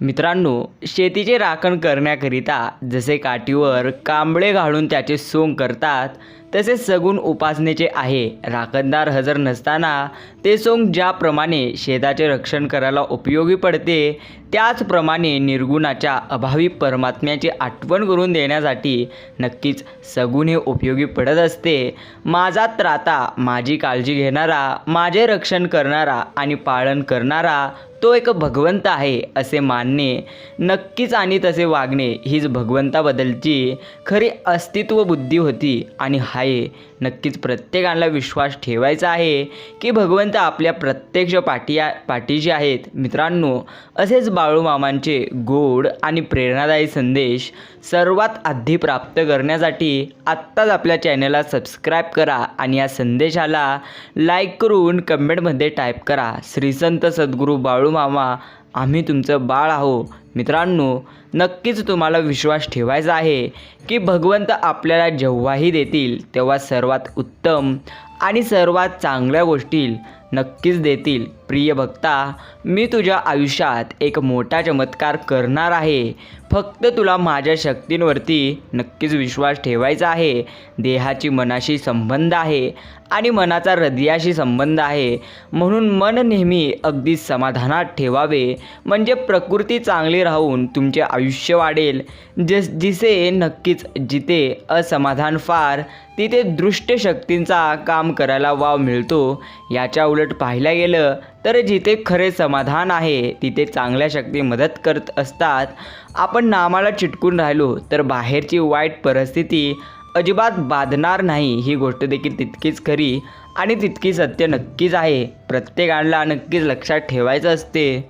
मित्रांनो शेतीचे राखण करण्याकरिता जसे काठीवर कांबळे घालून त्याचे सोंग करतात तसे सगुण उपासनेचे आहे. राखणदार हजर नसताना ते सोंग ज्याप्रमाणे शेताचे रक्षण करायला उपयोगी पडते त्याचप्रमाणे निर्गुणाच्या अभावी परमात्म्याची आठवण करून देण्यासाठी नक्कीच सगुण हे उपयोगी पडत असते. माझा त्राता माझी काळजी घेणारा माझे रक्षण करणारा आणि पालन करणारा तो एक भगवंत आहे असे मानणे नक्कीच आणि तसे वागणे हीच भगवंताबद्दलची खरी अस्तित्व बुद्धी होती. आणि हाय नक्कीच प्रत्येकाला विश्वास ठेवायचा आहे की भगवंत आपल्या प्रत्यक्ष पाठी पाठीशी आहेत. मित्रांनो असेच बाळूमामांचे गोड आणि प्रेरणादायी संदेश सर्वात आधी प्राप्त करण्यासाठी आत्ताच आपल्या चॅनलला सबस्क्राईब करा आणि या संदेशाला लाईक करून कमेंटमध्ये टाईप करा. श्रीसंत सद्गुरू बाळू मामा आम्ही तुमचं बाळ आहो मित्रांनो नक्कीच तुम्हाला विश्वास ठेवायचा आहे की भगवंत आपल्याला जेव्हाही देतील तेव्हा सर्वात उत्तम आणि सर्वात चांगल्या गोष्टी नक्कीच देतील. प्रिय भक्ता मी तुझ्या आयुष्यात एक मोठा चमत्कार करणार आहे. फक्त तुला माझ्या शक्तींवरती नक्कीच विश्वास ठेवायचा आहे. देहाची मनाशी संबंध आहे आणि मनाचा हृदयाशी संबंध आहे. म्हणून मन नेहमी अगदी समाधानात ठेवावे. म्हणजे प्रकृती चांगली राहून तुमचे आयुष्य वाढेल. जस जिसे नक्कीच जिथे असमाधान फार तिथे दृष्ट शक्तींचा काम करायला वाव मिळतो. याच्या उलट पाहायला गेलं तर जिथे खरे समाधान आहे तिथे चांगल्या शक्ती मदत करत असतात. आपण नामाला चिटकून राहिलो तर बाहेरची वाईट परिस्थिती अजिबात बाधणार नाही. ही गोष्ट देखील तितकीच खरी आणि तितकी सत्य नक्कीच आहे. प्रत्येकाला नक्कीच लक्षात ठेवायचं असते.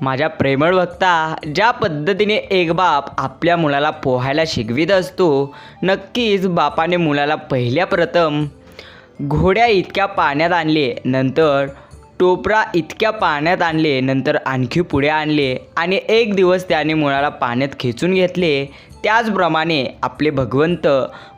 माझ्या प्रेमळ वक्ता ज्या पद्धतीने एक बाप आपल्या मुलाला पोहायला शिकवित असतो नक्कीच बापाने मुलाला पहिल्या प्रथम घोड्या इतक्या पाण्यात आणले. नंतर टोपरा इतक्या पाण्यात आणले नंतर आणखी पुढे आणले आणि एक दिवस त्याने मुळाला पाण्यात खेचून घेतले. त्याचप्रमाणे आपले भगवंत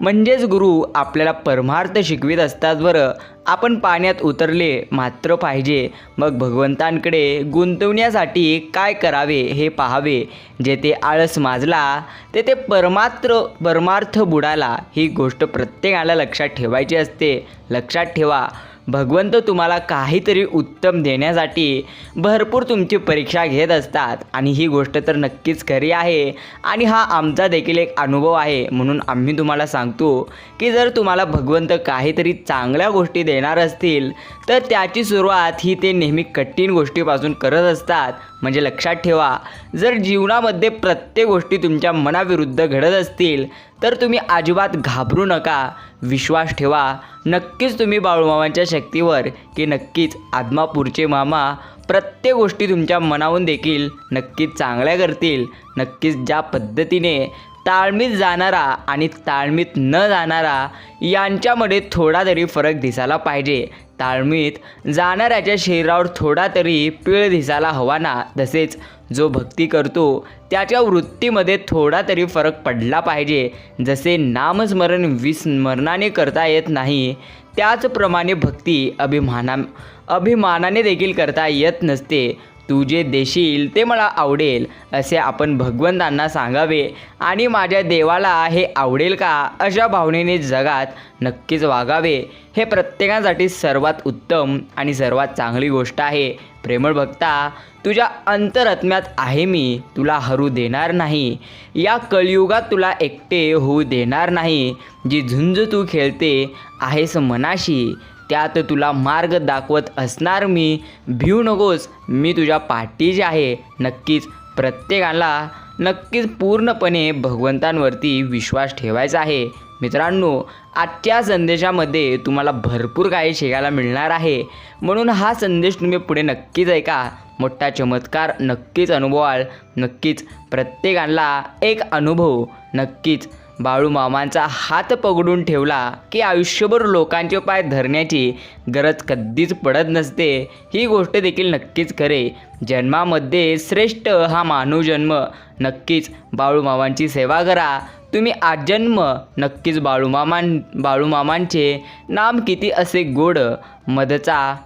म्हणजेच गुरु आपल्याला परमार्थ शिकवित असतात बरं. आपण पाण्यात उतरले मात्र पाहिजे. मग भगवंतांकडे गुंतवण्यासाठी काय करावे हे पाहावे. जेथे आळस माजला तेथे परमात्र परमार्थ बुडाला. ही गोष्ट प्रत्येकाला लक्षात ठेवायची असते. लक्षात ठेवा भगवंत तुम्हाला काहीतरी उत्तम देण्यासाठी भरपूर तुमची परीक्षा घेत असतात. आणि ही गोष्ट तर नक्कीच खरी आहे. आणि हा आमचा देखील एक अनुभव आहे. म्हणून आम्ही तुम्हाला सांगतो की जर तुम्हाला भगवंत काहीतरी चांगल्या गोष्टी देणार असतील तर त्याची सुरुवात ही ते नेहमी कठीण गोष्टीपासून करत असतात. म्हणजे लक्षात ठेवा जर जीवनामध्ये प्रत्येक गोष्टी तुमच्या मनाविरुद्ध घडत असतील तर तुम्ही अजिबात घाबरू नका. विश्वास ठेवा नक्कीच तुम्ही बाळूमामांच्या शक्तीवर की नक्कीच आदमापूरचे मामा प्रत्येक गोष्टी तुमच्या मनाहून देखील नक्कीच चांगल्या करतील. नक्कीच ज्या पद्धतीने ताळमीत जाणारा आणि ताळमीत न जाणारा यांच्यामध्ये थोडा तरी फरक दिसायला पाहिजे. ताळमीत जाणाऱ्याच्या शरीरावर थोडा तरी पिळ दिसायला हवा ना तसेच जो भक्ती करतो त्याच्या वृत्तीमध्ये थोडा तरी फरक पडला पाहिजे. जसे नामस्मरण विस्मरणाने करता येत नाही त्याचप्रमाणे भक्ती अभिमाना अभिमानाने देखील करता येत नसते. तू जे देशील ते मला आवडेल असे आपण भगवंतांना सांगावे. आणि माझ्या देवाला हे आवडेल का? अशा भावनेने जगात नक्कीच वागावे. हे प्रत्येकासाठी सर्वात उत्तम आणि सर्वात चांगली गोष्ट आहे. प्रेमळ भक्ता तुझ्या अंतरत्म्यात आहे मी तुला हरू देणार नाही. या कलियुगात तुला एकटे होऊ देणार नाही. जी झुंज तू खेळते आहेस मनाशी त्यात तुला मार्ग दाखवत असणार मी. भिऊ नकोस. मी तुझ्या पाठीशी आहे. नक्कीच प्रत्येकाला नक्कीच पूर्णपणे भगवंतांवरती विश्वास ठेवायचा आहे. मित्रांनो आजच्या संदेशामध्ये तुम्हाला भरपूर काही शिकायला मिळणार आहे. म्हणून हा संदेश तुम्ही पुढे नक्कीच ऐका. मोठा चमत्कार नक्कीच अनुभवाल नक्कीच प्रत्येकाला एक अनुभव नक्कीच बाळूमामांचा हात पकडून ठेवला की आयुष्यभर लोकांचे पाय धरण्याची गरज कधीच पडत नसते. ही गोष्ट देखील नक्कीच खरे. जन्मामध्ये श्रेष्ठ हा मानव जन्म नक्कीच बाळूमामांची सेवा करा. तुम्ही आजन्म. नक्कीच बाळूमामां बाळूमामांचे नाम किती असे गोड. मधचा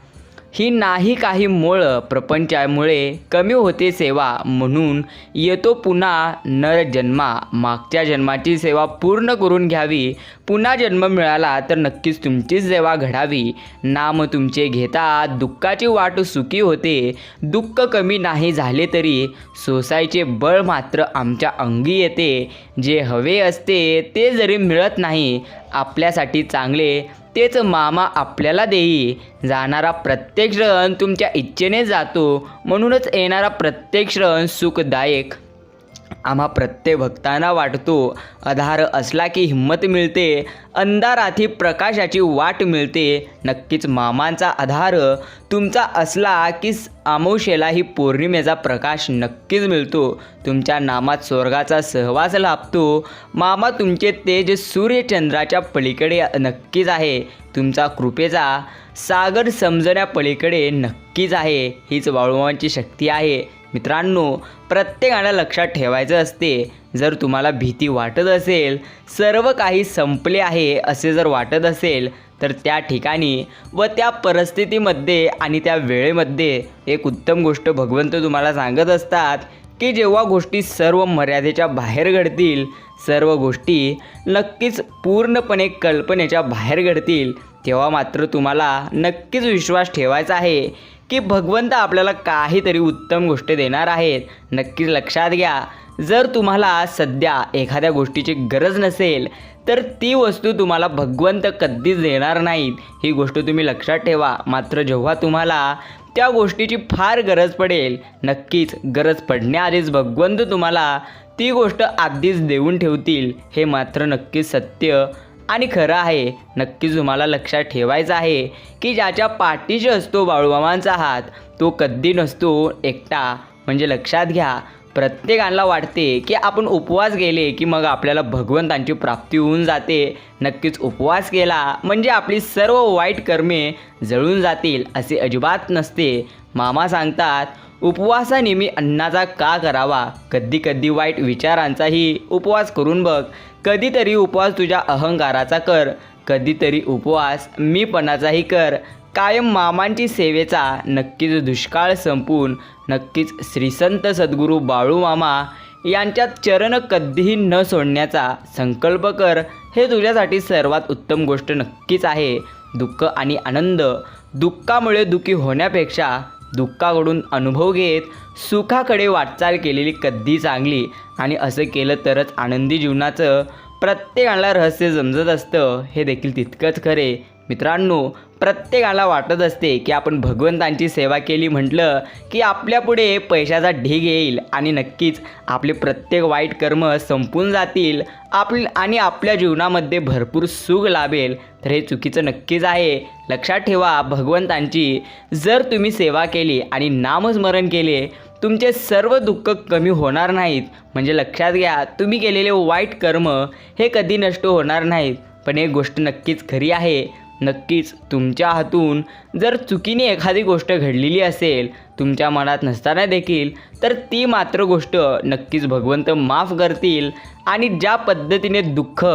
ही नाही काही मोळ प्रपंचामुळे कमी होते सेवा म्हणून येतो पुन्हा नर जन्मा. मागच्या जन्माची सेवा पूर्ण करून घ्यावी. पुन्हा जन्म मिळाला तर नक्कीच तुमचीच सेवा घडावी. नाम तुमचे घेता दुःखाची वाट सुखी होते. दुःख कमी नाही झाले तरी सोसायचे बळ मात्र आमच्या अंगी येते. जे हवे असते ते जरी मिळत नाही आपल्यासाठी चांगले तेच मामा आपल्याला देई. जाणारा प्रत्येक क्षण तुमच्या इच्छेने जातो. म्हणूनच येणारा प्रत्येक क्षण सुखदायक. आम्हा प्रत्येक भक्तांना वाटतो. आधार असला की हिंमत मिळते. अंधाराथी प्रकाशाची वाट मिळते. नक्कीच मामांचा आधार तुमचा असला की स- ही पौर्णिमेचा प्रकाश नक्कीच मिळतो. तुमच्या नामात स्वर्गाचा सहवास लाभतो. मामा तुमचे तेज सूर्यचंद्राच्या पलीकडे नक्कीच आहे. तुमचा कृपेचा सागर समजण्या पलीकडे नक्कीच आहे. हीच बाळूमामांची शक्ती आहे. मित्रांनो प्रत्येकानं लक्षात ठेवायचं असते जर तुम्हाला भीती वाटत असेल सर्व काही संपले आहे असे जर वाटत असेल तर त्या ठिकाणी व त्या परिस्थितीमध्ये आणि त्या वेळेमध्ये एक उत्तम गोष्ट भगवंत तुम्हाला सांगत असतात की जेव्हा गोष्टी सर्व मर्यादेच्या बाहेर घडतील सर्व गोष्टी नक्कीच पूर्णपणे कल्पनेच्या बाहेर घडतील तेव्हा मात्र तुम्हाला नक्कीच विश्वास ठेवायचा आहे की भगवंत आपल्याला काहीतरी उत्तम गोष्ट देणार आहेत. नक्कीच लक्षात घ्या. जर तुम्हाला सध्या एखाद्या गोष्टीची गरज नसेल तर ती वस्तू तुम्हाला भगवंत कधीच देणार नाहीत. ही गोष्ट तुम्ही लक्षात ठेवा. मात्र जेव्हा तुम्हाला त्या गोष्टीची फार गरज पडेल नक्कीच गरज पडण्याआधीच भगवंत तुम्हाला ती गोष्ट आधीच देऊन ठेवतील. हे मात्र नक्कीच सत्य. आणि खरं आहे नक्कीच तुम्हाला लक्षात ठेवायचं आहे की ज्याच्या पाठीशी असतो बाळूमामांचा हात तो कधी नसतो एकटा. म्हणजे लक्षात घ्या प्रत्येकाला वाटते की आपण उपवास गेले की मग आपल्याला भगवंतांची प्राप्ती होऊन जाते. नक्कीच उपवास केला म्हणजे आपली सर्व वाईट कर्मे जळून जातील असे अजिबात नसते. मामा सांगतात उपवासाने मी अन्नाचा का करावा? कधी कधी वाईट विचारांचाही उपवास करून बघ. कधीतरी उपवास तुझ्या अहंकाराचा कर कधीतरी उपवास मीपणाचाही कर. कायम मामांची सेवेचा नक्कीच दुष्काळ संपून नक्कीच श्रीसंत सद्गुरू बाळू मामा यांच्या चरण कधीही न सोडण्याचा संकल्प कर. हे तुझ्यासाठी सर्वात उत्तम गोष्ट नक्कीच आहे. दुःख आणि आनंद दुःखामुळे दुःखी होण्यापेक्षा दुःखाकडून अनुभव घेत सुखाकडे वाटचाल केलेली कधी चांगली आणि असं केलं तरच आनंदी जीवनाचं प्रत्येकाला रहस्य समजत असतं हे देखील तितकंच खरे. मित्रांनो प्रत्येकाला वाटत असते की आपण भगवंतांची सेवा केली म्हटलं की आपल्यापुढे पैशाचा ढीग येईल आणि नक्कीच आपले प्रत्येक वाईट कर्म संपून जातील आप आणि आपल्या जीवनामध्ये भरपूर सुख लाभेल. तर हे चुकीचं नक्कीच आहे. लक्षात ठेवा भगवंतांची जर तुम्ही सेवा केली आणि नामस्मरण केले तुमचे सर्व दुःख कमी होणार नाहीत. म्हणजे लक्षात घ्या तुम्ही केलेले वाईट कर्म हे कधी नष्ट होणार नाहीत. पण एक गोष्ट नक्कीच खरी आहे. नक्कीच तुमच्या हातून जर चुकीने एखादी गोष्ट घडलेली असेल तुमच्या मनात नसताना देखील तर ती मात्र गोष्ट नक्कीच भगवंत माफ करतील आणि ज्या पद्धतीने दुःख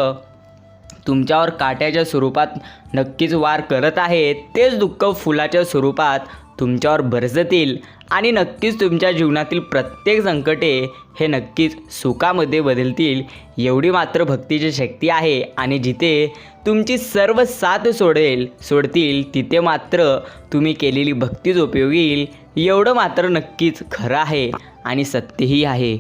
तुमच्यावर काट्याच्या स्वरूपात नक्कीच वार करत आहेत तेच दुःख फुलाच्या स्वरूपात तुमच्यावर बरसतील. आणि नक्कीच तुमच्या जीवनातील प्रत्येक संकटे हे नक्कीच सुखामध्ये बदलतील. एवढी मात्र भक्तीची शक्ती आहे आणि जिथे तुमची सर्व साथ सोडेल सोडतील तिथे मात्र तुम्ही केलेली भक्तीच उपयोगी येईल एवढं मात्र नक्कीच खरं आहे आणि सत्यही आहे.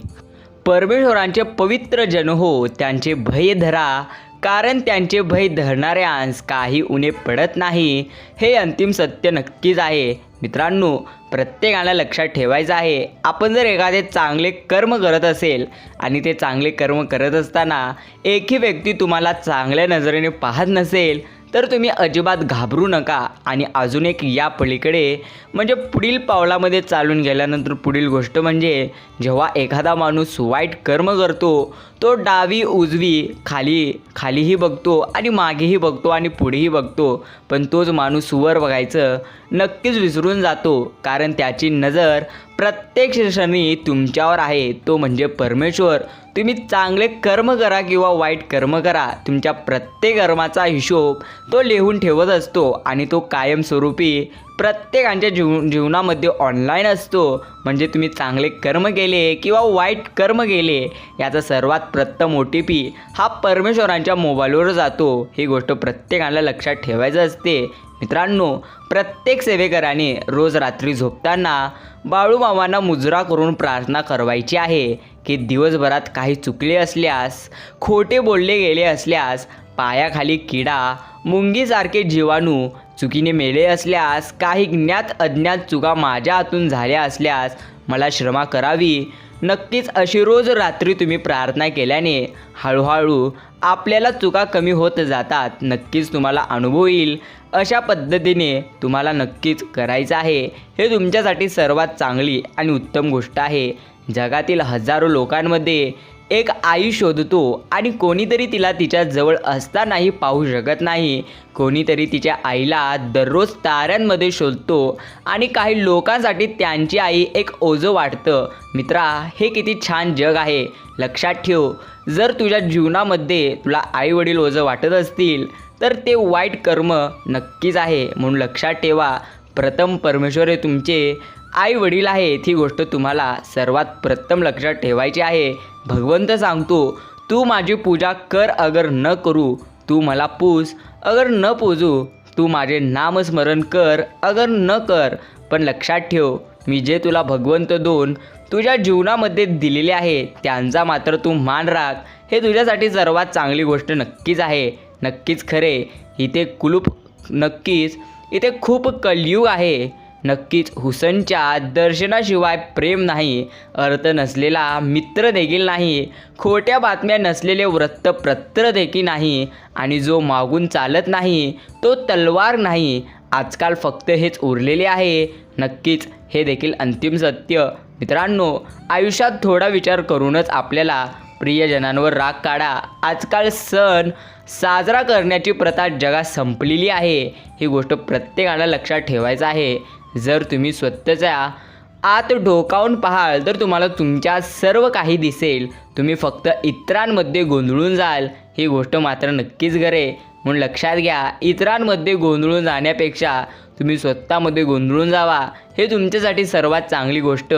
परमेश्वरांचे पवित्र जन हो त्यांचे भय धरा. कारण त्यांचे भय धरणाऱ्यांस काही उणे पडत नाही. हे अंतिम सत्य नक्कीच आहे. मित्रांनो प्रत्येकाला लक्षात ठेवायचं आहे आपण जर एखादे चांगले कर्म करत असेल आणि ते चांगले कर्म करत असताना एकही व्यक्ती तुम्हाला चांगल्या नजरेने पाहत नसेल तर तुम्ही अजिबात घाबरू नका. आणि अजून एक या पलीकडे म्हणजे पुढील पावलामध्ये चालून गेल्यानंतर पुढील गोष्ट म्हणजे जेव्हा एखादा माणूस वाईट कर्म करतो तो डावी उजवी खाली खालीही बघतो आणि मागेही बघतो आणि पुढेही बघतो. पण तोच माणूस वर बघायचं नक्कीच विसरून जातो. कारण त्याची नजर प्रत्येक क्षणी तुमच्यावर आहे. तो म्हणजे परमेश्वर. तुम्ही चांगले कर्म करा किंवा वाईट कर्म करा तुमच्या प्रत्येक कर्माचा हिशोब तो लिहून ठेवत असतो आणि तो कायमस्वरूपी प्रत्येकांच्या जीव जीवनामध्ये ऑनलाईन असतो. म्हणजे तुम्ही चांगले कर्म केले किंवा वाईट कर्म केले याचा सर्वात प्रथम ओ टी पी हा परमेश्वरांच्या मोबाईलवर जातो. ही गोष्ट प्रत्येकाला लक्षात ठेवायचं असते. मित्रांनो प्रत्येक सेवेकराने रोज रात्री झोपताना बाळूमामांना मुजरा करून प्रार्थना करवायची आहे की दिवसभरात काही चुकले असल्यास खोटे बोलले गेले असल्यास पायाखाली किडा मुंगीसारखे जीवाणू चुकीने मेले असल्यास काही ज्ञात अज्ञात चुका माझ्या हातून झाल्या असल्यास मला श्रमा करावी. नक्कीच अशी रोज रात्री तुम्ही प्रार्थना केल्याने हळूहळू आपल्याला चुका कमी होत जातात. नक्कीच तुम्हाला अनुभव येईल. अशा पद्धतीने तुम्हाला नक्कीच करायचं आहे. हे तुमच्यासाठी सर्वात चांगली आणि उत्तम गोष्ट आहे. जगातील हजारो लोकांमध्ये एक आई शोधतो आणि कोणीतरी तिला तिच्या जवळ असतानाही पाहू शकत नाही. कोणीतरी तिच्या आईला दररोज ताऱ्यांमध्ये शोधतो आणि काही लोकांसाठी त्यांची आई एक ओझं वाटतं. मित्रा हे किती छान जग आहे. लक्षात ठेव जर तुझ्या जीवनामध्ये तुला आई वडील ओझं वाटत असतील तर ते वाईट कर्म नक्कीच आहे. म्हणून लक्षात ठेवा प्रथम परमेश्वर हे तुमचे आई वडील आहेत. ही गोष्ट तुम्हाला सर्वात प्रथम लक्षात ठेवायची आहे. भगवंत सांगतो तू माझी पूजा कर अगर न करू तू मला पूज. अगर न पूजू तू माझे नामस्मरण कर. अगर न कर पण लक्षात ठेव मी जे तुला भगवंत दोन तुझ्या जीवनामध्ये दिलेले आहे त्यांचा मात्र तू मान राख. हे तुझ्यासाठी सर्वात चांगली गोष्ट नक्कीच आहे. नक्कीच खरे. इथे कुलूप नक्कीच. इथे खूप कलयुग आहे. नक्कीच हुसनच्या दर्शनाशिवाय प्रेम नाही अर्थ नसलेला मित्र देखील नाही खोट्या बातम्या नसलेले वृत्तपत्र देखील नाही आणि जो मागून चालत नाही तो तलवार नाही. आजकाल फक्त हेच उरलेले आहे. नक्कीच हे देखील अंतिम सत्य. मित्रांनो आयुष्यात थोडा विचार करूनच आपल्याला प्रियजनांवर राग काढा. आजकाल सण साजरा करण्याची प्रथा जगात संपलेली आहे. ही गोष्ट प्रत्येकाला लक्षात ठेवायचं आहे. जर तुम्ही स्वतःच्या आत डोकावून पाहाल तर तुम्हाला तुमच्या सर्व काही दिसेल. तुम्ही फक्त इतरांमध्ये गोंधळून जाल ही गोष्ट मात्र नक्कीच घरे. म्हणून लक्षात घ्या इतरांमध्ये गोंधळून जाण्यापेक्षा तुम्ही स्वतःमध्ये गोंधळून जावा. हे तुमच्यासाठी सर्वात चांगली गोष्ट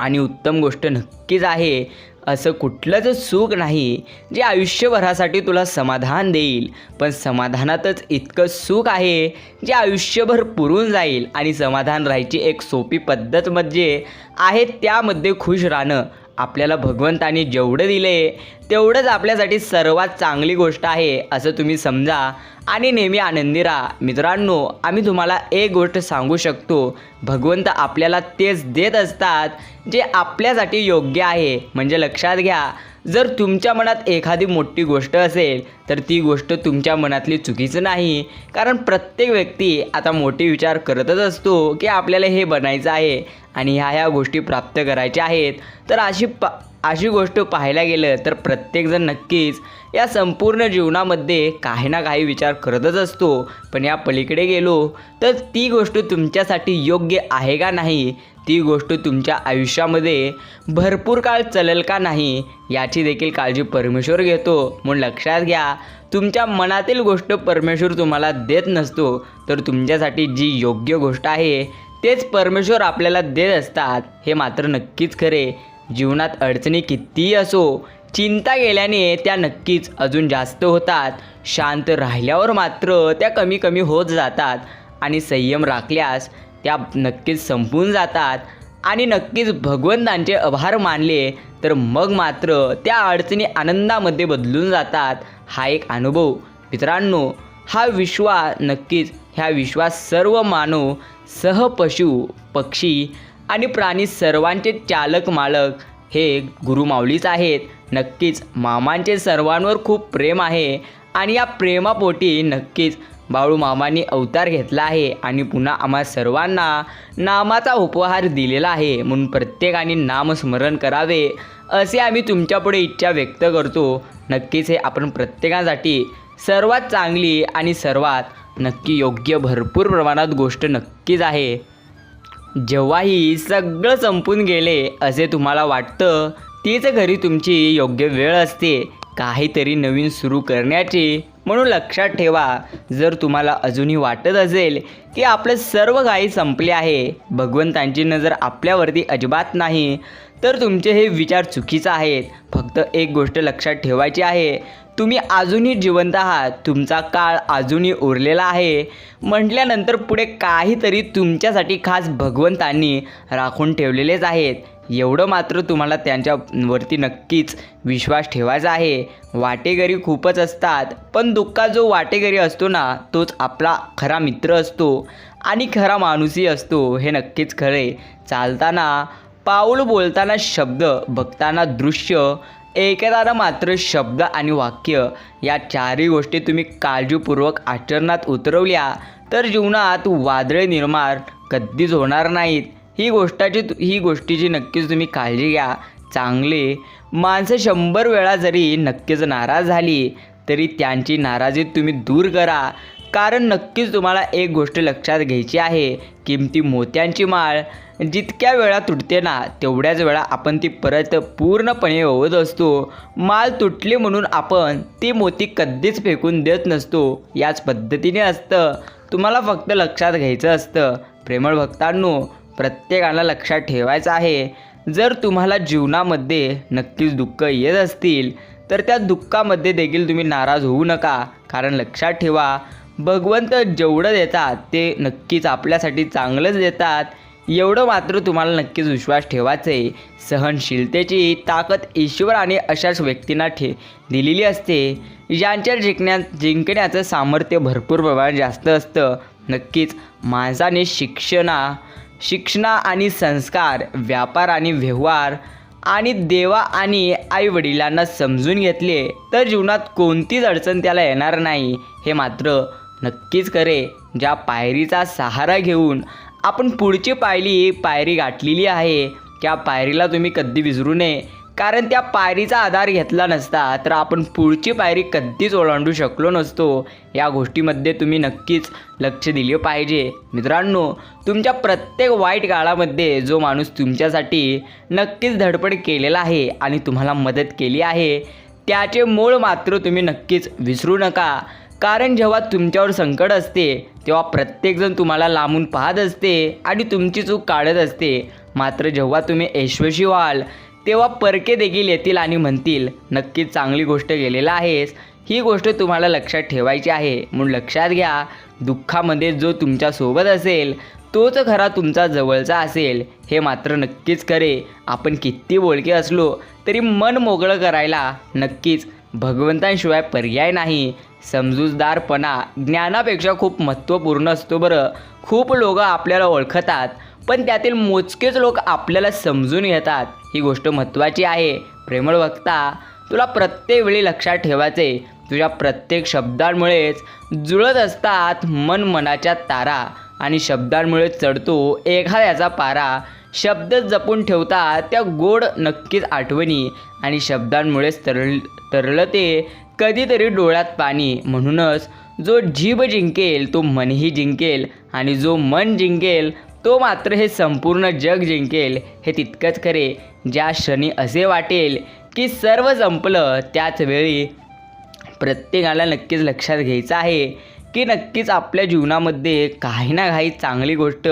आणि उत्तम गोष्ट नक्कीच आहे. असं कुठलंच सुख नाही जे आयुष्यभरासाठी तुला समाधान देईल. पण समाधानातच इतकं सुख आहे जे आयुष्यभर पुरून जाईल आणि समाधान राहायची एक सोपी पद्धत म्हणजे आहे त्यामध्ये खुश राहणं. आपल्याला भगवंतानी जेवढं दिले तेवढंच आपल्यासाठी सर्वात चांगली गोष्ट आहे असं तुम्ही समजा. आणि नेहमी आनंदी राहा. मित्रांनो आम्ही तुम्हाला एक गोष्ट सांगू शकतो. भगवंत आपल्याला तेच देत असतात जे आपल्यासाठी योग्य आहे. म्हणजे लक्षात घ्या जर तुमच्या मनात एखादी मोठी गोष्ट असेल तर ती गोष्ट तुमच्या मनातली चुकीचं नाही. कारण प्रत्येक व्यक्ती आता मोठी विचार करतच असतो की आपल्याला हे बनायचं आहे आणि ह्या ह्या गोष्टी प्राप्त करायच्या आहेत. तर अशी पा अशी गोष्ट पाहायला गेलं तर प्रत्येकजण नक्कीच या संपूर्ण जीवनामध्ये काही ना काही विचार करतच असतो. पण या पलीकडे गेलो तर ती गोष्ट तुमच्यासाठी योग्य आहे का नाही ती गोष्ट तुमच्या आयुष्यामध्ये भरपूर काळ चालेल का नाही याची देखील काळजी परमेश्वर घेतो. म्हणून लक्षात घ्या तुमच्या मनातील गोष्ट परमेश्वर तुम्हाला देत नसतो तर तुमच्यासाठी जी योग्य गोष्ट आहे तेच परमेश्वर आपल्याला देत असतात. हे मात्र नक्कीच खरे. जीवनात अडचणी कितीही असो चिंता गेल्याने त्या नक्कीच अजून जास्त होतात. शांत राहिल्यावर मात्र त्या कमी कमी होत जातात आणि संयम राखल्यास त्या नक्कीच संपून जातात. आणि नक्कीच भगवंतांचे आभार मानले तर मग मात्र त्या अडचणी आनंदामध्ये बदलून जातात. हा एक अनुभव. मित्रांनो हा विश्वास नक्कीच ह्या विश्वास सर्व मानव सह पशु पक्षी आणि प्राणी सर्वांचे चालक मालक हे गुरुमाऊलीच आहेत. नक्कीच मामांचे सर्वांवर खूप प्रेम आहे. आणि या प्रेमापोटी नक्कीच बाळू मामांनी अवतार घेतला आहे आणि पुन्हा आम्हा सर्वांना नामाचा उपहार दिलेला आहे म्हणून प्रत्येकाने नामस्मरण करावे असे आम्ही तुमच्यापुढे इच्छा व्यक्त करतो. नक्कीच हे आपण प्रत्येकासाठी सर्वात चांगली आणि सर्वात नक्की योग्य भरपूर प्रमाणात गोष्ट नक्कीच आहे. जेव्हाही सगळं संपून गेले असे तुम्हाला वाटतं तीच घरी तुमची योग्य वेळ असते. काहीतरी नवीन सुरू करण्याची म्हणून लक्षात ठेवा जर तुम्हाला अजूनही वाटत असेल की आपलं सर्व काही संपले आहे भगवंतांची नजर आपल्यावरती अजिबात नाही तर तुमचे हे विचार चुकीचे आहेत. फक्त एक गोष्ट लक्षात ठेवायची आहे तुम्ही अजूनही जिवंत आहात. तुमचा काळ अजूनही उरलेला आहे. म्हटल्यानंतर पुढे काहीतरी तुमच्यासाठी खास भगवंतांनी राखून ठेवलेलेच आहेत. एवढं मात्र तुम्हाला त्यांच्यावरती नक्कीच विश्वास ठेवायचा आहे. वाटेगरी खूपच असतात. पण दुःखात जो वाटेगरी असतो ना तोच आपला खरा मित्र असतो. आणि खरा माणूसही असतो हे नक्कीच खरे चालताना पाऊल बोलताना शब्द बघताना दृश्य ऐकताना मात्र शब्द आणि वाक्य या चारही गोष्टी तुम्ही काळजीपूर्वक आचरणात उतरवल्या तर जीवनात वादळे निर्माण कधीच होणार नाहीत. ही गोष्टाची ही गोष्टीची नक्कीच तुम्ही काळजी घ्या. चांगले माणसं शंभर वेळा जरी नक्कीच नाराज झाली तरी त्यांची नाराजी तुम्ही दूर करा. कारण नक्कीच तुम्हाला एक गोष्ट लक्षात घ्यायची आहे किमती मोत्यांची माळ. जितक्या वेळा तुटते ना तेवढ्याच वेळा आपण ती परत पूर्णपणे ओवत असतो. माल तुटली म्हणून आपण ती मोती कधीच फेकून देत नसतो. याच पद्धतीने असतं. तुम्हाला फक्त लक्षात घ्यायचं असतं. प्रेमळ भक्तांनो प्रत्येकाला लक्षात ठेवायचं आहे. जर तुम्हाला जीवनामध्ये नक्कीच दुःख येत असतील तर त्या दुःखामध्ये देखील तुम्ही नाराज होऊ नका. कारण लक्षात ठेवा भगवंत जेवढं देतात ते नक्कीच आपल्यासाठी चांगलंच देतात. एवढं मात्र तुम्हाला नक्कीच विश्वास ठेवायचं आहे सहनशीलतेची ताकद ईश्वराने अशाच व्यक्तींना ठे दिलेली असते. ज्यांच्या जिंकण्या जिंकण्याचं सामर्थ्य भरपूर प्रमाणात जास्त असतं. नक्कीच माणसाने शिक्षणा शिक्षणा आणि संस्कार व्यापार आणि व्यवहार आणि देवा आणि आईवडिलांना समजून घेतले तर जीवनात कोणतीच अडचण त्याला येणार नाही. हे मात्र नक्कीच करे ज्या पायरीचा सहारा घेऊन आपण पुढची पायरी पायरी गाठलेली आहे. त्या पायरीला तुम्ही कधी विसरू नये. कारण त्या पायरीचा आधार घेतला नसता तर आपण पुढची पायरी कधीच ओलांडू शकलो नसतो. या गोष्टीमध्ये तुम्ही नक्कीच लक्ष दिले पाहिजे. मित्रांनो तुमच्या प्रत्येक वाईट काळामध्ये जो माणूस तुमच्यासाठी नक्कीच धडपड केलेला आहे आणि तुम्हाला मदत केली आहे त्याचे मूळ मात्र तुम्ही नक्कीच विसरू नका. कारण जेव्हा तुमच्यावर संकट असते तेव्हा प्रत्येकजण तुम्हाला लांबून पाहत असते आणि तुमची चूक काढत असते. मात्र जेव्हा तुम्ही यशस्वी व्हाल तेव्हा परके देखील येतील आणि म्हणतील नक्कीच चांगली गोष्ट केलेला आहेस. ही गोष्ट तुम्हाला लक्षात ठेवायची आहे. म्हणून लक्षात घ्या दुःखामध्ये जो तुमच्यासोबत असेल तोच खरा तुमचा जवळचा असेल. हे मात्र नक्कीच खरे. आपण किती बोलके असलो तरी मन मोकळं करायला नक्कीच भगवंतांशिवाय पर्याय नाही. समजूतदारपणा ज्ञानापेक्षा खूप महत्त्वपूर्ण असतो बरं. खूप लोक आपल्याला ओळखतात पण त्यातील मोजकेच लोक आपल्याला समजून घेतात. ही गोष्ट महत्त्वाची आहे. प्रेमळ वक्ता तुला प्रत्येक वेळी लक्षात ठेवायचे. तुझ्या प्रत्येक शब्दांमुळेच जुळत असतात मन मनाच्या तारा आणि शब्दांमुळे चढतो एखाद्याचा पारा. शब्द जपून ठेवतात त्या गोड नक्कीच आठवणी आणि शब्दांमुळेच तरल तरलते कधीतरी डोळ्यात पाणी. म्हणूनच जो जीभ जिंकेल तो मनही जिंकेल आणि जो मन जिंकेल तो मात्र हे संपूर्ण जग जिंकेल. हे तितकंच खरे. ज्या क्षणी असे वाटेल की सर्व संपलं त्याच वेळी प्रत्येकाला नक्कीच लक्षात घ्यायचं आहे की नक्कीच आपल्या जीवनामध्ये काही ना काही चांगली गोष्ट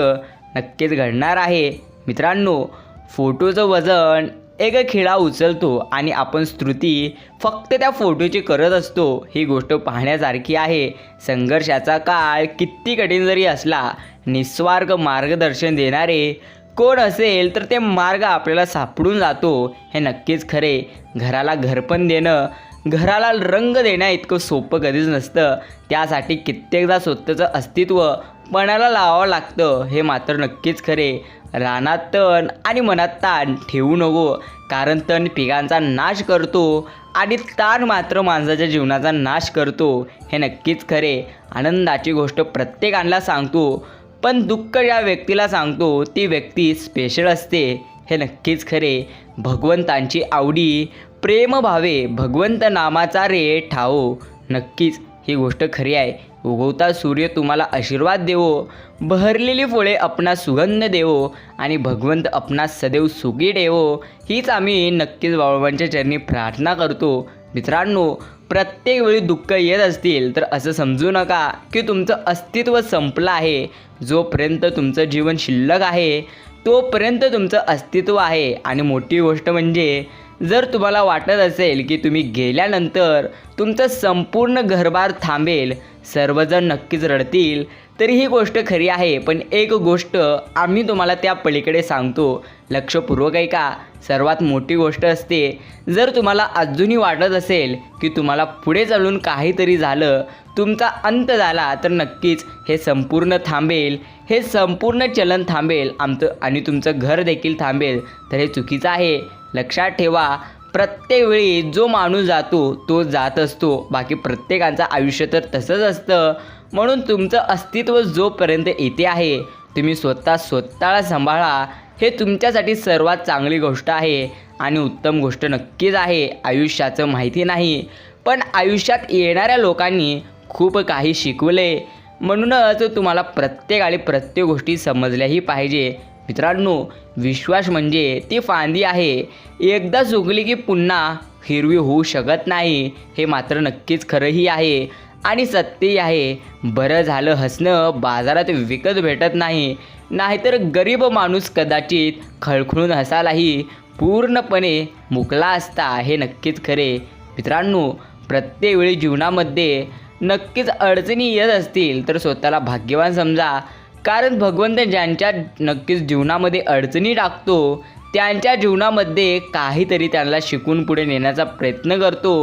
नक्कीच घडणार आहे. मित्रांनो फोटोचं वजन एक खिळा उचलतो आणि आपण स्तुती फक्त त्या फोटोची करत असतो. ही गोष्ट पाहण्यासारखी आहे. संघर्षाचा काळ किती कठीण जरी असला निस्वार्ग मार्गदर्शन देणारे कोण असेल तर ते मार्ग आपल्याला सापडून जातो. हे नक्कीच खरे. घराला घरपण देणं घराला रंग देण्या इतकं सोपं कधीच नसतं. त्यासाठी कित्येकदा स्वतःचं अस्तित्व पणाला लावावं लागतं हे मात्र नक्कीच खरे. रानात तण आणि मनात ताण ठेवू नको. कारण तण पिकांचा नाश करतो आणि ताण मात्र माणसाच्या जीवनाचा नाश करतो हे नक्कीच खरे. आनंदाची गोष्ट प्रत्येकाला सांगतो पण दुःख ज्या व्यक्तीला सांगतो ती व्यक्ती स्पेशल असते हे नक्कीच खरे. भगवंतांची आवडी प्रेम भावे भगवंत नामाचा रे ठाओ. नक्कीच ही गोष्ट खरी आहे. उगवता सूर्य तुम्हाला आशीर्वाद देवो. बहरलेली फुले आपणा सुगंध देवो आणि भगवंत आपणा सदैव सुखी ठेवो. हीच आम्ही नक्कीच बाबांच्या चरणी प्रार्थना करतो. मित्रांनो प्रत्येक वेळी दुःख येत असतील तर असं समजू नका की तुमचं अस्तित्व संपलं आहे. जोपर्यंत तुमचं जीवन शिल्लक आहे तोपर्यंत तुमचं अस्तित्व आहे. आणि मोठी गोष्ट म्हणजे जर तुम्हाला वाटत असेल की तुम्ही गेल्यानंतर तुमचं संपूर्ण घरबार थांबेल सर्वजण नक्कीच रडतील तरी ही गोष्ट खरी आहे. पण एक गोष्ट आम्ही तुम्हाला त्या पलीकडे सांगतो. लक्षपूर्वक ऐका. सर्वात मोठी गोष्ट असते जर तुम्हाला अजूनही वाटत असेल की तुम्हाला पुढे चालून काहीतरी झालं तुमचा अंत झाला तर नक्कीच हे संपूर्ण थांबेल. हे संपूर्ण चलन थांबेल. आमचं आणि तुमचं घर देखील थांबेल. तर हे चुकीचं आहे. लक्षात ठेवा प्रत्येक वेळी जो माणूस जातो तो जात असतो. बाकी प्रत्येकांचं आयुष्य तर तसंच असतं. म्हणून तुमचं अस्तित्व जोपर्यंत येते आहे तुम्ही स्वतः स्वतःला सांभाळा. हे तुमच्यासाठी सर्वात चांगली गोष्ट आहे आणि उत्तम गोष्ट नक्कीच आहे. आयुष्याचं माहिती नाही पण आयुष्यात येणाऱ्या लोकांनी खूप काही शिकवले. म्हणूनच तुम्हाला प्रत्येक आणि प्रत्येक गोष्टी समजल्याही पाहिजे. मित्रांनो विश्वास म्हणजे ती फांदी आहे. एकदा सुकली की पुन्हा हिरवी होऊ शकत नाही. हे मात्र नक्कीच खरंही आहे. आणि सत्यही आहे. बरं झालं हसणं बाजारात विकत भेटत नाही. नाहीतर गरीब माणूस कदाचित खळखळून हसायलाही पूर्णपणे मुकला असता हे नक्कीच खरे. मित्रांनो प्रत्येक वेळी जीवनामध्ये नक्कीच अडचणी येत असतील तर स्वतःला भाग्यवान समजा. कारण भगवंत ज्यांच्या नक्कीच जीवनामध्ये अडचणी टाकतो त्यांच्या जीवनामध्ये काहीतरी त्यांना शिकून पुढे नेण्याचा प्रयत्न करतो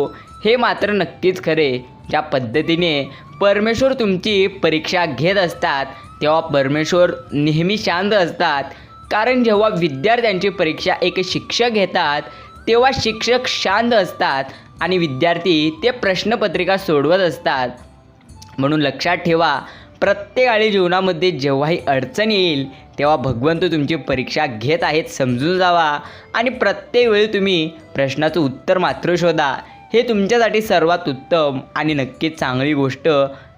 हे मात्र नक्कीच खरे. ज्या पद्धतीने परमेश्वर तुमची परीक्षा घेत असतात तेव्हा परमेश्वर नेहमी शांत असतात. कारण जेव्हा विद्यार्थ्यांची परीक्षा एक शिक्षक घेतात तेव्हा शिक्षक शांत असतात आणि विद्यार्थी ते प्रश्नपत्रिका सोडवत असतात. म्हणून लक्षात ठेवा प्रत्येकाळी जीवनामध्ये जेव्हाही अडचण येईल तेव्हा भगवंत तुमची परीक्षा घेत आहेत समजून जावा. आणि प्रत्येक वेळी तुम्ही प्रश्नाचं उत्तर मात्र शोधा. हे तुमच्यासाठी सर्वात उत्तम आणि नक्कीच चांगली गोष्ट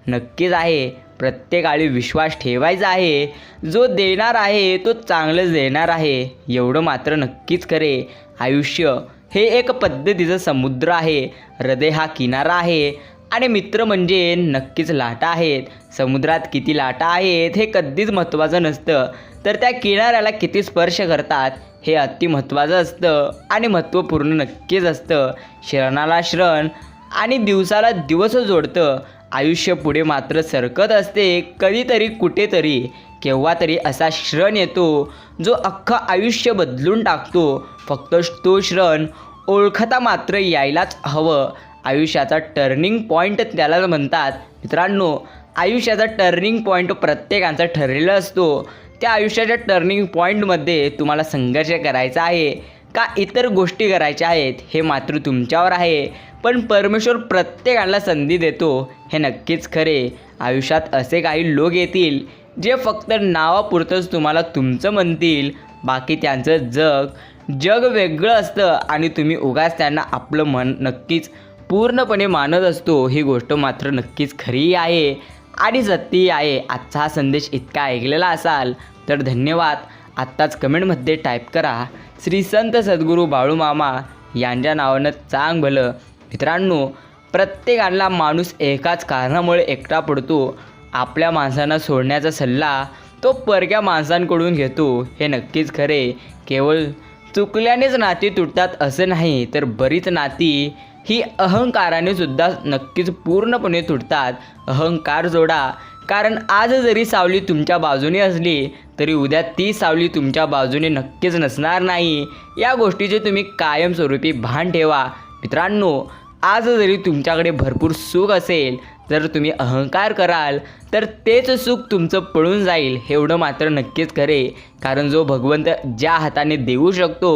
नक्कीच आहे. प्रत्येक आळी विश्वास ठेवायचा आहे. जो देणार आहे तो चांगलंच देणार आहे. एवढं मात्र नक्कीच करे आयुष्य हे एक पद्धतीचं समुद्र आहे. हृदय हा किनारा आहे. आणि मित्र म्हणजे नक्कीच लाटा आहेत. समुद्रात किती लाटा आहेत हे कधीच महत्त्वाचं नसतं. तर त्या किनाऱ्याला किती स्पर्श करतात हे अति महत्त्वाचं असतं आणि महत्त्वपूर्ण नक्कीच असतं. शरणाला श्रण आणि दिवसाला दिवस जोडतं. आयुष्य पुढे मात्र सरकत असते कधीतरी कुठेतरी. केव्हा तरी असा श्रण येतो जो अख्खं आयुष्य बदलून टाकतो. फक्त तो श्रण ओळखता मात्र यायलाच हवं. आयुष्याचा टर्निंग पॉईंट त्याला म्हणतात. मित्रांनो आयुष्याचा टर्निंग पॉईंट प्रत्येकांचा ठरलेला असतो. त्या आयुष्याच्या टर्निंग पॉईंटमध्ये तुम्हाला संघर्ष करायचा आहे का इतर गोष्टी करायच्या आहेत हे मात्र तुमच्यावर आहे. पण परमेश्वर प्रत्येकाला संधी देतो हे नक्कीच खरे. आयुष्यात असे काही लोक येतील जे फक्त नावापुरतंच तुम्हाला तुमचं म्हणतील. बाकी त्यांचं जग जग वेगळं असतं आणि तुम्ही उगाच त्यांना आपलं मन नक्कीच पूर्णपणे मानत असतो ही गोष्ट मात्र नक्कीच खरी आहे. आणि सत्यही आहे आजचा हा संदेश इतका ऐकलेला असाल तर धन्यवाद. आत्ताच कमेंटमध्ये टाईप करा श्री संत सद्गुरू बाळूमामा यांच्या नावानं चांग भलं. मित्रांनो प्रत्येकाला माणूस एकाच कारणामुळे एकटा पडतो. आपल्या माणसांना सोडण्याचा सल्ला तो परक्या माणसांकडून घेतो हे नक्कीच खरे. केवळ चुकल्यानेच नाती तुटतात असं नाही तर बरीच नाती ही अहंकाराने सुद्धा नक्कीच पूर्णपणे तुटतात. अहंकार जोडा कारण आज जरी सावली तुमच्या बाजूने असली तरी उद्या ती सावली तुमच्या बाजूने नक्कीच नसणार नाही. या गोष्टीचे तुम्ही कायमस्वरूपी भान ठेवा. मित्रांनो आज जरी तुमच्याकडे भरपूर सुख असेल जर तुम्ही अहंकार कराल तर तेच सुख तुमचं पळून जाईल एवढं मात्र नक्कीच खरे. कारण जो भगवंत ज्या हाताने देऊ शकतो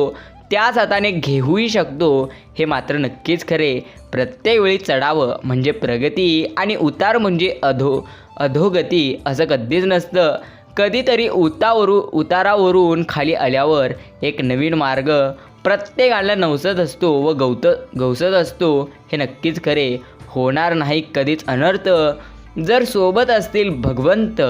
त्याच हाताने घेऊही शकतो हे मात्र नक्कीच खरे. प्रत्येक वेळी चढावं म्हणजे प्रगती आणि उतार म्हणजे अधो अधोगती असं कधीच नसतं. कधीतरी उतावरू उतारावरून खाली आल्यावर एक नवीन मार्ग प्रत्येकाला नवसत असतो व गवत गवसत असतो हे नक्कीच खरे. होणार नाही कधीच अनर्थ. जर सोबत असतील भगवंत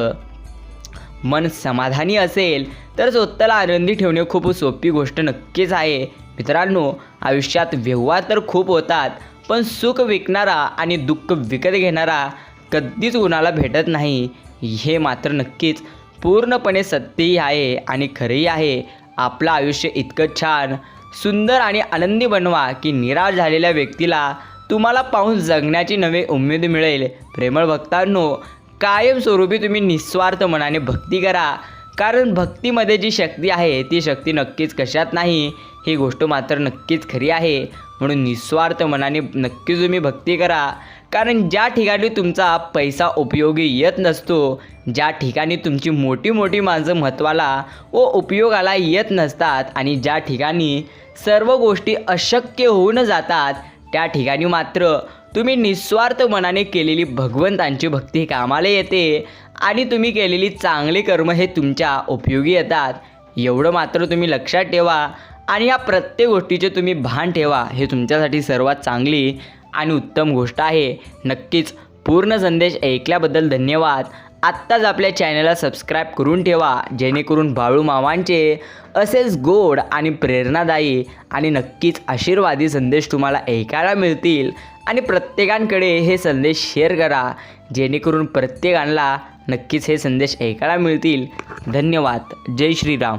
मन समाधानी असेल तर स्वतःला आनंदी ठेवणे खूप सोपी गोष्ट नक्कीच आहे. मित्रांनो आयुष्यात व्यवहार तर खूप होतात पण सुख विकणारा आणि दुःख विकत घेणारा कधीच कुणाला भेटत नाही. हे मात्र नक्कीच पूर्णपणे सत्यही आहे आणि खरंही आहे. आपलं आयुष्य इतकं छान सुंदर आणि आनंदी बनवा की निराश झालेल्या व्यक्तीला तुम्हाला पाहून जगण्याची नवी उमेद मिळेल. प्रेमळ भक्तांनो कायमस्वरूपी तुम्ही निस्वार्थ मनाने भक्ती करा. कारण भक्तीमध्ये जी शक्ती आहे ती शक्ती नक्कीच कशात नाही. ही गोष्ट मात्र नक्कीच खरी आहे. म्हणून निस्वार्थ मनाने नक्कीच तुम्ही भक्ती करा. कारण ज्या ठिकाणी तुमचा पैसा उपयोगी येत नसतो ज्या ठिकाणी तुमची मोठी मोठी माणसं महत्त्वाला व उपयोगाला येत नसतात आणि ज्या ठिकाणी सर्व गोष्टी अशक्य होऊन जातात त्या ठिकाणी मात्र तुम्ही निस्वार्थ मनाने केलेली भगवंतांची भक्ती कामाला येते आणि तुम्ही केलेली चांगली कर्म हे तुमच्या उपयोगी येतात. एवढं मात्र तुम्ही लक्षात ठेवा आणि या प्रत्येक गोष्टीचे तुम्ही भान ठेवा हे तुमच्यासाठी सर्वात चांगली आणि उत्तम गोष्ट आहे. नक्कीच पूर्ण संदेश ऐकल्याबद्दल धन्यवाद. आत्ताच आपल्या चॅनलला सबस्क्राईब करून ठेवा जेणेकरून भाळू मामांचे असेच गोड आणि प्रेरणादायी आणि नक्कीच आशीर्वादी संदेश तुम्हाला ऐकायला मिळतील. आणि प्रत्येकांकडे हे संदेश शेअर करा जेणेकरून प्रत्येकांना नक्कीच हे संदेश ऐकायला मिळतील. धन्यवाद. जय श्रीराम.